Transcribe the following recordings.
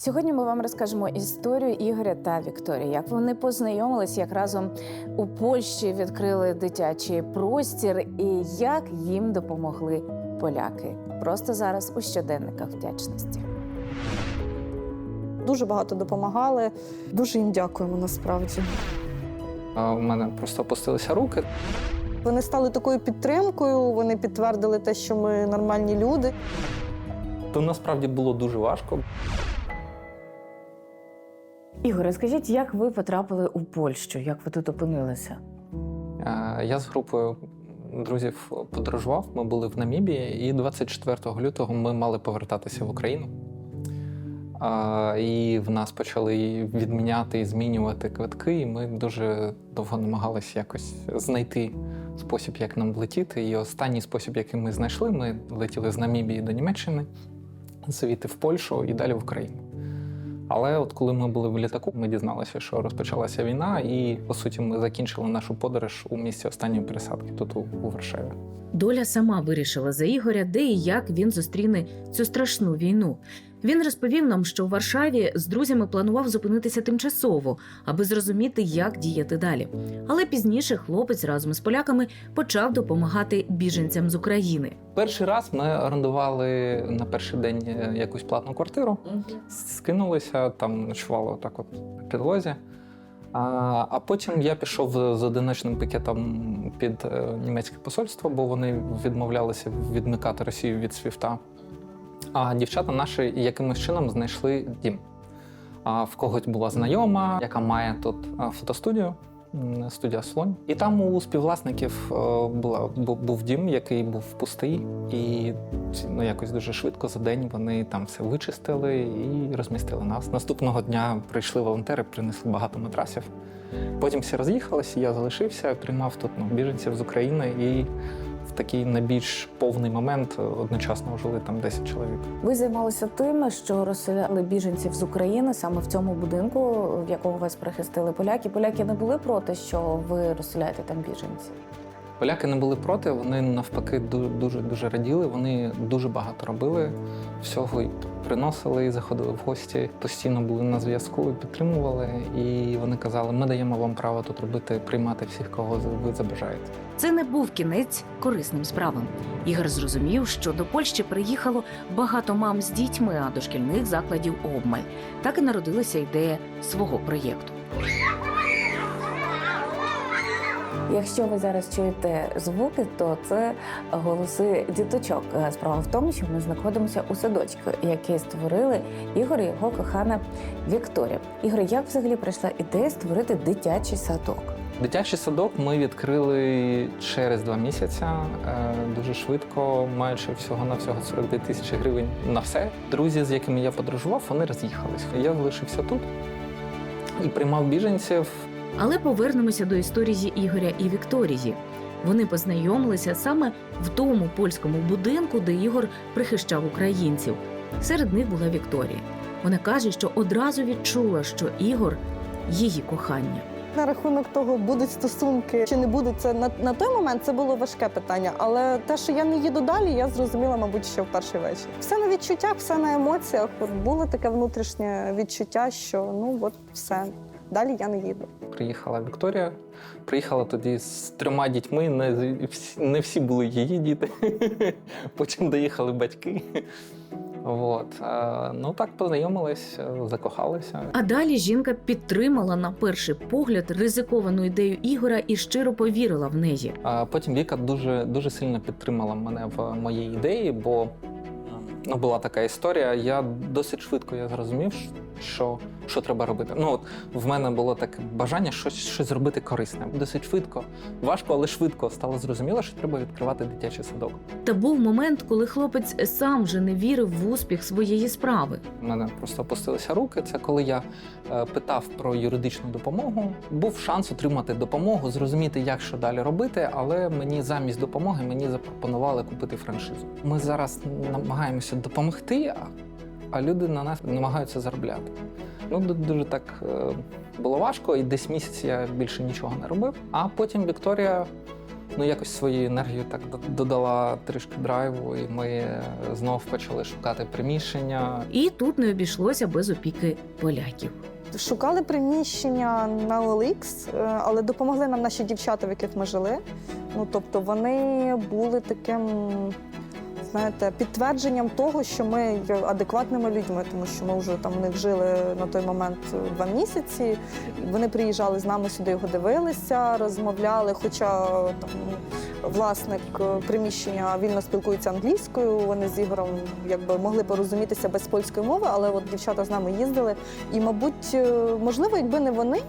Сьогодні ми вам розкажемо історію Ігоря та Вікторії, як вони познайомились, як разом у Польщі відкрили дитячий простір і як їм допомогли поляки. Просто зараз у щоденниках вдячності. Дуже багато допомагали. Дуже їм дякуємо насправді. А У мене просто опустилися руки. Вони стали такою підтримкою. Вони підтвердили те, що ми нормальні люди. То насправді було дуже важко. Ігоре, скажіть, як ви потрапили у Польщу? Як ви тут опинилися? Е, Я з групою друзів подорожував. Ми були в Намібії, і 24 лютого ми мали повертатися в Україну. І в нас почали відміняти і змінювати квитки, і ми дуже довго намагалися якось знайти спосіб, як нам влетіти. І останній спосіб, який ми знайшли, ми летіли з Намібії до Німеччини, звідти в Польщу і далі в Україну. Але от коли ми були в літаку, ми дізналися, що розпочалася війна, і по суті ми закінчили нашу подорож у місці останньої пересадки тут у, Варшаві. Доля сама вирішила за Ігоря, де і як він зустріне цю страшну війну. Він розповів нам, що у Варшаві з друзями планував зупинитися тимчасово, аби зрозуміти, як діяти далі. Але пізніше хлопець разом з поляками почав допомагати біженцям з України. Перший раз ми орендували на перший день е, якусь платну квартиру, скинулися, там ночували так от на підлозі. А, а потім я пішов з одиночним пікетом під е, німецьке посольство, бо вони відмовлялися відмикати Росію від свіфта. А дівчата наші якимось чином знайшли дім. А в когось була знайома, яка має тут фотостудію, студія Слонь. І там у співвласників е, була, був дім, який був пустий. І ну, якось дуже швидко за день вони там все вичистили і розмістили нас. Наступного дня прийшли волонтери, принесли багато матрасів. Потім всі роз'їхалися, я залишився, приймав тут ну, біженців з України і такий найбільш повний момент е, одночасно жили там 10 чоловік. Ви займалися тим, що розселяли біженців з України саме в цьому будинку, в якого вас прихистили поляки. Поляки не були проти, що ви розселяєте там біженців. Поляки не були проти, вони навпаки дуже дуже раділи. Вони дуже багато робили всього і приносили, і заходили в гості. Постійно були на зв'язку, і підтримували. І вони казали: ми даємо вам право тут робити, приймати всіх, кого ви забажаєте. Це не був кінець корисним справам. Ігор зрозумів, що до Польщі приїхало багато мам з дітьми, а до шкільних закладів обмаль. Так і народилася ідея свого проєкту. Якщо ви зараз чуєте звуки, то це голоси діточок. Справа в тому, що ми знаходимося у садочку, який створили Ігор і його кохана Вікторія. Ігор, як взагалі прийшла ідея створити дитячий садок? Дитячий садок ми відкрили через два місяці, е, дуже швидко, маючи всього на всього 42 тисячі гривень на все. Друзі, з якими я подорожував, вони роз'їхались. Я залишився тут і приймав біженців. Але повернемося до історії Ігоря і Вікторії. Вони познайомилися саме в тому польському будинку, де Ігор прихищав українців. Серед них була Вікторія. Вона каже, що одразу відчула, що Ігор її кохання. На рахунок того, будуть стосунки чи не будуть, це на, на той момент це було важке питання. Але те, що я не їду далі, я зрозуміла, мабуть, ще в перший вечір. Все на відчуттях, все на емоціях. От було таке внутрішнє відчуття, що ну от все. Далі я не їду. Приїхала Вікторія. Приїхала тоді з трьома дітьми. Не всі, не всі були її діти. Потім доїхали батьки. От. е, Ну так познайомились, е, закохалися. А далі жінка підтримала на перший погляд ризиковану ідею Ігора і щиро повірила в неї. А потім Віка дуже, дуже сильно підтримала мене в моїй ідеї, бо ну, була така історія. Я досить швидко я зрозумів, що, що треба робити. Ну от в мене було таке бажання щось, щось зробити корисне. Досить швидко, важко, але швидко стало зрозуміло, що треба відкривати дитячий садок. Та був момент, коли хлопець сам вже не вірив в успіх своєї справи. У мене просто опустилися руки. Це коли я е, питав про юридичну допомогу. Був шанс отримати допомогу, зрозуміти, як що далі робити, але мені замість допомоги мені запропонували купити франшизу. Ми зараз намагаємося допомогти, а, люди на нас намагаються заробляти. Ну, дуже так е, було важко, і десь місяць я більше нічого не робив. А потім Вікторія ну якось свою енергію так додала трішки драйву, і ми е, знов почали шукати приміщення. І тут не обійшлося без опіки поляків. Шукали приміщення на OLX, е, але допомогли нам наші дівчата, в яких ми жили. Ну тобто вони були таким. Знаєте, підтвердженням того, що ми є адекватними людьми, тому що ми вже там в них жили на той момент два місяці. Вони приїжджали з нами сюди, його дивилися, розмовляли. Хоча там власник е, приміщення вільно спілкується англійською. Вони з Ігорем якби могли порозумітися без польської мови, але от дівчата з нами їздили. І, мабуть, е, можливо, якби не вони,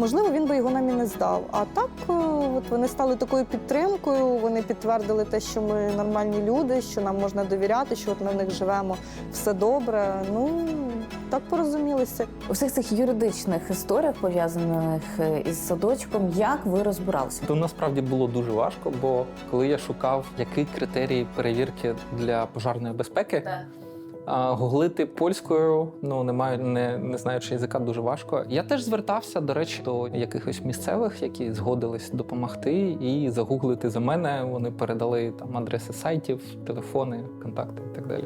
можливо, він би його нам і не здав. А так, е, от вони стали такою підтримкою. Вони підтвердили те, що ми нормальні люди, що нам можна довіряти, що от ми в них живемо, все добре. Ну так порозумілися. У всіх цих юридичних історіях, пов'язаних е, із садочком, як ви розбиралися? То насправді було дуже важко, бо коли я шукав, які критерії перевірки для пожарної безпеки, гуглити польською, ну не маю, не, не знаючи язика, дуже важко. Я теж звертався, до речі, до якихось місцевих, які згодились допомогти і загуглити за мене. Вони передали там адреси сайтів, телефони, контакти і так далі.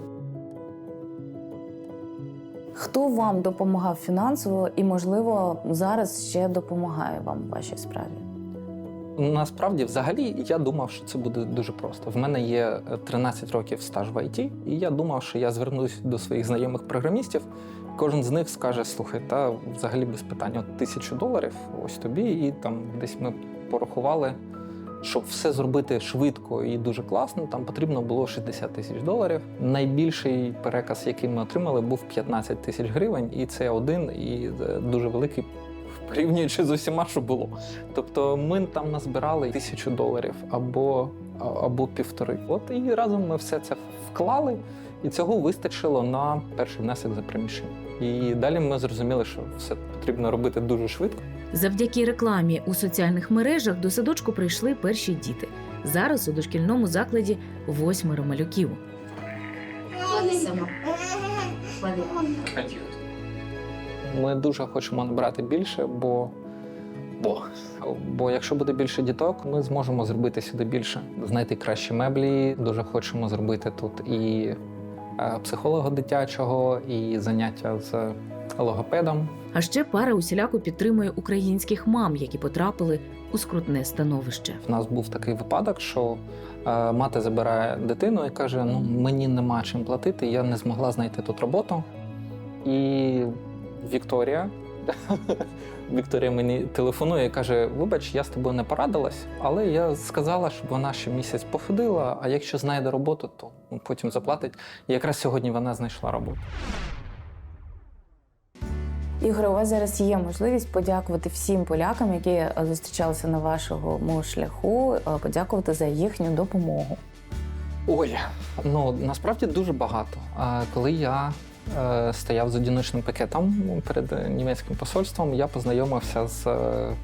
Хто вам допомагав фінансово і, можливо, зараз ще допомагає вам у вашій справі? Насправді, взагалі, я думав, що це буде дуже просто. В мене є е, 13 років стаж в ІТ, і я думав, що я звернусь до своїх знайомих програмістів. Кожен з них скаже: слухай, та взагалі без питань, от тисячу доларів, ось тобі, і там десь ми порахували, щоб все зробити швидко і дуже класно. Там потрібно було 60 тисяч доларів. Найбільший переказ, який ми отримали, був 15 тисяч гривень, і це один і е, дуже великий. Порівнюючи з усіма, що було. Тобто ми там назбирали тисячу доларів або, або півтори. От і разом ми все це вклали, і цього вистачило на перший внесок за приміщення. І далі ми зрозуміли, що все потрібно робити дуже швидко. Завдяки рекламі у соціальних мережах до садочку прийшли перші діти. Зараз у дошкільному закладі восьмеро малюків. Ми дуже хочемо набрати більше, бо, бо, бо якщо буде більше діток, ми зможемо зробити сюди більше, знайти кращі меблі. Дуже хочемо зробити тут і е, психолога дитячого, і заняття з логопедом. А ще пара усіляко підтримує українських мам, які потрапили у скрутне становище. В нас був такий випадок, що е, мати забирає дитину і каже: Ну мені нема чим платити, я не змогла знайти тут роботу. І Вікторія. Вікторія мені телефонує і каже: Вибач, я з тобою не порадилась, але я сказала, щоб вона ще місяць походила, а якщо знайде роботу, то потім заплатить. І якраз сьогодні вона знайшла роботу. Ігоре, у вас зараз є можливість подякувати всім полякам, які зустрічалися на вашому шляху, е, подякувати за їхню допомогу. Ой, ну насправді дуже багато. Коли я стояв з одиночним пакетом перед е, німецьким посольством, я познайомився з е, е,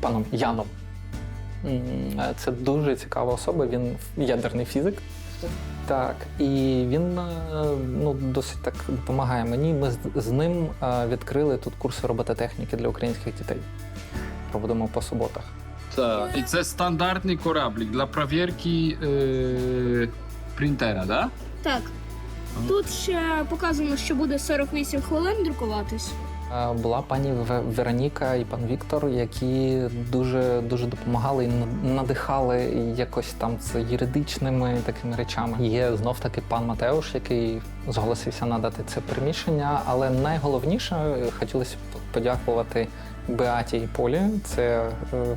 паном Яном. Е, Це дуже цікава особа. Він ядерний фізик. Так, і він е, ну, досить так допомагає мені. Ми з, з ним е, відкрили тут курси робототехніки для українських дітей. Проводимо по суботах. Так. І це стандартний кораблик для перевірки е, принтера, да? Так. Тут ще показано, що буде 48 хвилин друкуватись. Була пані Вероніка і пан Віктор, які дуже дуже допомагали і надихали якось там з юридичними такими речами. Є знов таки пан Матеуш, який зголосився надати це приміщення. Але найголовніше хотілося б подякувати Беаті і Полі. Це е,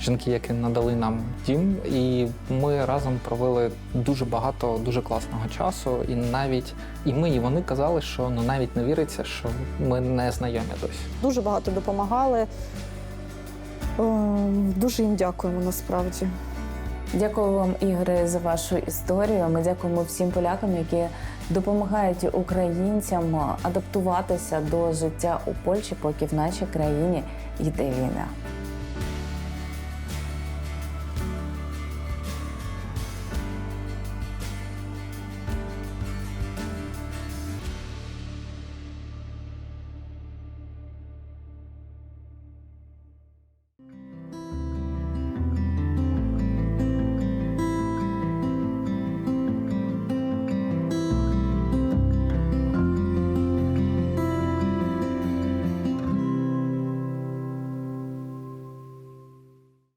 жінки, які надали нам дім, і ми разом провели дуже багато дуже класного часу. І навіть і ми, і вони казали, що ну навіть не віриться, що ми не знайомі досі. Дуже багато допомагали. Ем, Дуже їм дякуємо насправді. Дякую вам, Ігоре, за вашу історію. Ми дякуємо всім полякам, які допомагають українцям адаптуватися до життя у Польщі, поки в нашій країні йде війна.